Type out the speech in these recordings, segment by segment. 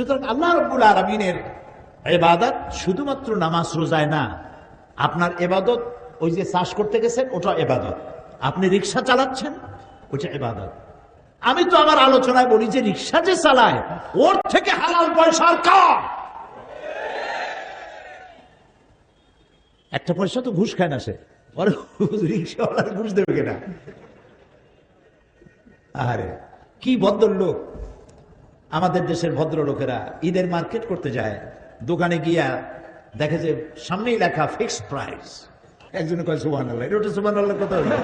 সুতরাং আল্লাহ রব্বুল আলমিনের এবাদত শুধুমাত্র নামাজ রোজায় না, আপনার এবাদত ওই যে চাষ করতে গেছেন, ওটা এবাদত আপনি রিক্সা চালাচ্ছেন, ওটা এবাদত আমি তো আমার আলোচনায় বলি যে রিক্সা যে চালায়, ওর থেকে হালাল পয়সার কাম একটা পয়সা তো ঘুষ খায় না সে রিক্সাওয়ালার ঘুষ দেবে কিনা? আরে কি বদল লোক আমাদের দেশের ভদ্রলোকেরা ঈদের মার্কেট করতে যায়, দোকানে গিয়া দেখে যে সামনেই লেখা ফিক্সড প্রাইস একজনে কয় সুবান আল্লাহ এটা সুবান আল্লাহ কথা হলো।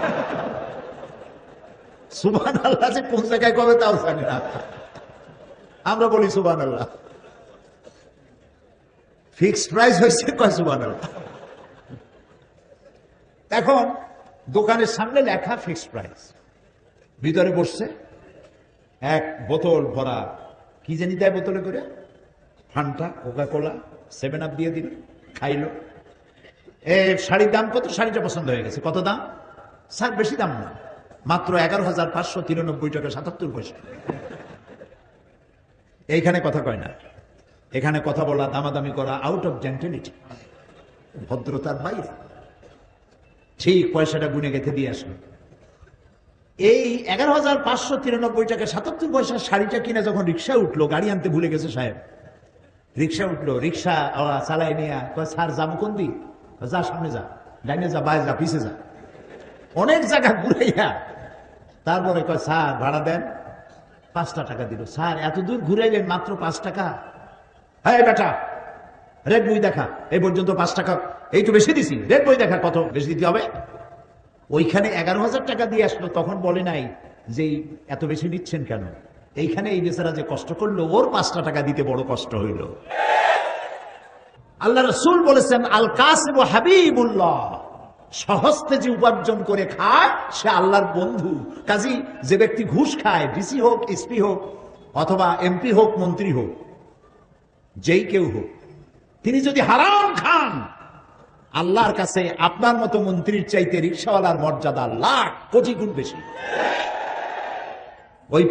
সুবান আল্লাহ যে কোন জায়গায় কবে তাও জানি না। আমরা বলি সুবান আল্লাহ ফিক্সড প্রাইস হয়েছে, কয় সুবান আল্লাহ এখন দোকানের সামনে লেখা ফিক্সড প্রাইস ভিতরে বসছে এক বোতল ভরা কি জানি দেয় বোতলে করে? Fanta Coca Cola Seven Up দিয়ে দিল, খাইলো। এ, শাড়ির দাম কত? শাড়িটা পছন্দ হয়ে গেছে। কত দাম? স্যার, বেশি দাম না। মাত্র এগারো হাজার পাঁচশো তিরানব্বই টাকা, সাতাত্তর পয়সা। এইখানে কথা কয় না। এখানে কথা বলা, দামাদামি করা আউট অফ জেন্টেলিটি ভদ্রতার বাইরে। ঠিক পয়সাটা গুনে গেঁথে দিয়ে আসলো। এই এগারো হাজার পাঁচশো তিরানব্বই টাকা সাতাত্তর পয়সার শাড়িটা কিনে যখন রিক্সা উঠল, গাড়ি আনতে ভুলে গেছে সাহেব। রিক্সা উঠল, রিক্সা চালাই নিয়ে স্যার, যাব কোন দিক? যা, সামনে যা, ডাইনে যা বায়ে যা, পিছে যা। অনেক জায়গা ঘুরাইয়া তারপরে কয়, স্যার, ভাড়া দেন। পাঁচটা টাকা দিল। স্যার, এত দূর ঘুরাইলেন মাত্র পাঁচ টাকা? হ্যাঁ বেটা রেড বই দেখা, এই পর্যন্ত পাঁচ টাকা, এই তো বেশি দিছি রেড বই দেখা কত বেশি দিতে হবে? ওইখানে এগারো হাজার টাকা দিয়ে আসলো, তখন বলে নাই যে এত বেশি নিচ্ছেন কেন? এইখানে এই বেচারা যে কষ্ট করল, ওর পাঁচটা টাকা দিতে বড় কষ্ট হইল। আল্লাহ রসুল বলেছেন, আল কাসিম হাবিবুল্লাহ। সহস্তে যে উপার্জন করে খায়, সে আল্লাহর বন্ধু। কাজী, যে ব্যক্তি ঘুষ খায়, ডিসি হোক, এসপি হোক, অথবা এমপি হোক, মন্ত্রী হোক, যেই কেউ হোক, তিনি যদি হারাম খান আল্লাহর কাছে আপনার মতো মন্ত্রীর চাইতে রিক্সাওয়ালার মর্যাদা লাখ কোটি গুণ বেশি। ওই